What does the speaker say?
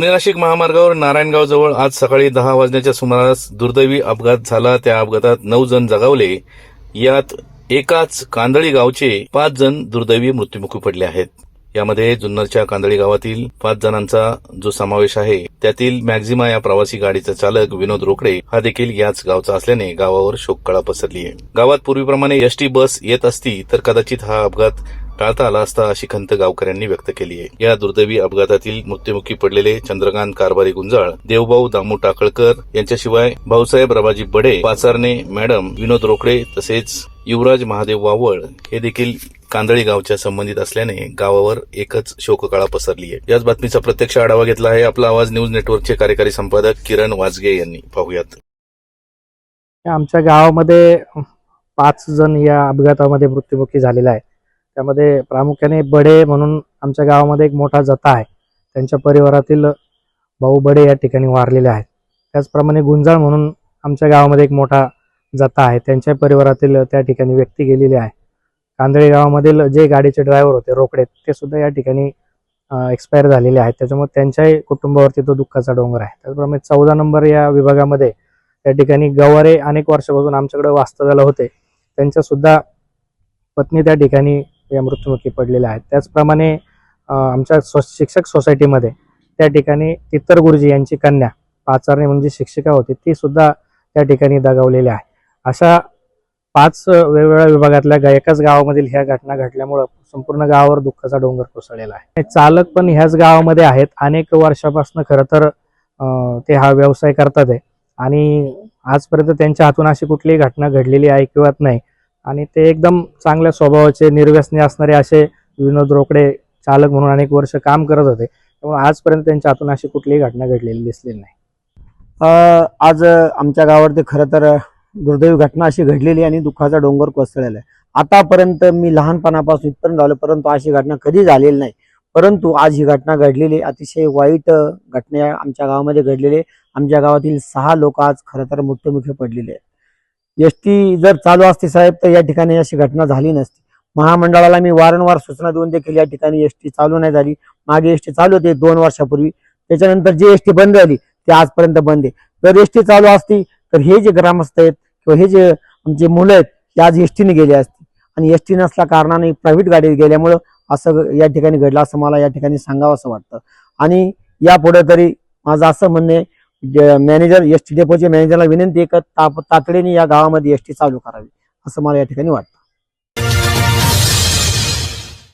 पुणे नाशिक महामार्गावर नारायणगाव जवळ आज सकाळी दहा वाजण्याच्या सुमारास दुर्दैवी अपघात झाला. त्या अपघातात नऊ जण जगावले. यात एकाच कांदळी गावचे पाच जण दुर्दैवी मृत्यूमुखी पडले आहेत. यामध्ये जुन्नरच्या कांदळी गावातील पाच जणांचा जो समावेश आहे त्यातील मॅक्झिमा या प्रवासी गाडीचा चालक विनोद रोकडे हा देखील याच गावचा असल्याने गावावर शोककळा पसरली आहे गावात पूर्वीप्रमाणे एसटी बस येत असती तर कदाचित हा अपघात टाळता आला असता अशी खंत गावकऱ्यांनी व्यक्त केली आहे. या दुर्दैवी अपघातातील मृत्युमुखी पडलेले चंद्रकांत कारभारी गुंजाळ देवभाऊ दामू टाकळकर यांच्याशिवाय भाऊसाहेब रबाजी बडे पाचारणे मॅडम विनोद रोकडे तसेच युवराज महादेव वावळ हे देखील कांदळी गावच्या संबंधित असल्याने गावावर एकच शोककळा पसरली आहे. याच बातमीचा प्रत्यक्ष आढावा घेतला आहे आपला आवाज न्यूज नेटवर्कचे कार्यकारी संपादक किरण वाजगे यांनी. पाहूयात. आमच्या गावामध्ये पाच जण या अपघातामध्ये मृत्युमुखी झालेला आहे त्यामध्ये प्रामुख्याने बडे म्हणून आमच्या गावामध्ये एक मोठा जथा आहे. त्यांच्या परिवारातील भाऊ बडे या ठिकाणी वारलेले आहेत. त्याचप्रमाणे गुंजाळ म्हणून आमच्या गावामध्ये एक मोठा जथा आहे. त्यांच्या परिवारातील त्या ठिकाणी व्यक्ती गेलेली आहे. कांदळे गावामधील जे गाडीचे ड्रायव्हर होते रोकडे ते सुद्धा या ठिकाणी एक्सपायर झालेले आहेत. त्याच्यामुळे त्यांच्याही कुटुंबावरती तो दुःखाचा डोंगर आहे. त्याचप्रमाणे चौदा नंबर या विभागामध्ये त्या ठिकाणी गवारे अनेक वर्षापासून आमच्याकडे वास्तव्याला होते. त्यांच्यासुद्धा पत्नी त्या ठिकाणी या मृत्युमुखी पडलेल्या आहेत. त्याचप्रमाणे आमच्या सो शिक्षक सोसायटीमध्ये त्या ठिकाणी तित्तर गुरुजी यांची कन्या पाचारणे म्हणजे शिक्षिका होती ती सुद्धा त्या ठिकाणी दगावलेली आहे. अशा पाच वेगवेगळ्या विभागातल्या एकाच गावामधील ह्या घटना घडल्यामुळं संपूर्ण गावावर दुःखाचा डोंगर कोसळलेला आहे. चालक पण ह्याच गावामध्ये आहेत. अनेक वर्षापासून खरं तर ते हा व्यवसाय करतात आहे. आणि आजपर्यंत त्यांच्या हातून अशी कुठलीही घटना घडलेली आहे किंवा नाही आणि ते एकदम चांगल्या स्वभावाचे निर्व्यसने असणारे असे विनोद रोकडे चालक म्हणून अनेक वर्ष काम करत होते. त्यामुळे आजपर्यंत त्यांच्या हातून अशी कुठलीही घटना घडलेली दिसलेली नाही. आज आमच्या गावावरती खरं तर दुर्दैवी घटना अशी घडलेली आणि दुःखाचा डोंगर कोसळलेला आहे. आतापर्यंत मी लहानपणापासून इथपर्यंत आलो परंतु अशी घटना कधी झालेली नाही. परंतु आज ही घटना घडलेली अतिशय वाईट घटना आमच्या गावामध्ये घडलेली आहे. आमच्या गावातील सहा लोक आज खरं तर मृत्युमुखी पडलेले आहेत. एस टी जर चालू असते साहेब तर या ठिकाणी अशी घटना झाली नसती. महामंडळाला मी वारंवार सूचना देऊन देखील या ठिकाणी एस टी चालू नाही झाली. मागे एस टी चालू होते दोन वर्षापूर्वी. त्याच्यानंतर जी एस टी बंद झाली ती आजपर्यंत बंद आहे. जर एस टी चालू असती तर हे जे ग्रामस्थ आहेत किंवा हे जे आमचे मुलं आहेत ते आज एस टीने गेले असते. आणि एस टी नसल्या कारणाने प्रायव्हेट गाडीत गेल्यामुळं असं या ठिकाणी घडलं असं मला या ठिकाणी सांगावं असं वाटतं. आणि यापुढे तरी माझं असं म्हणणं आहे मॅनेजर एस टी डेपोच्या मॅनेजरला विनंती आहे का ताप तातडीने या गावामध्ये एस टी चालू करावी असं मला या ठिकाणी वाटतं.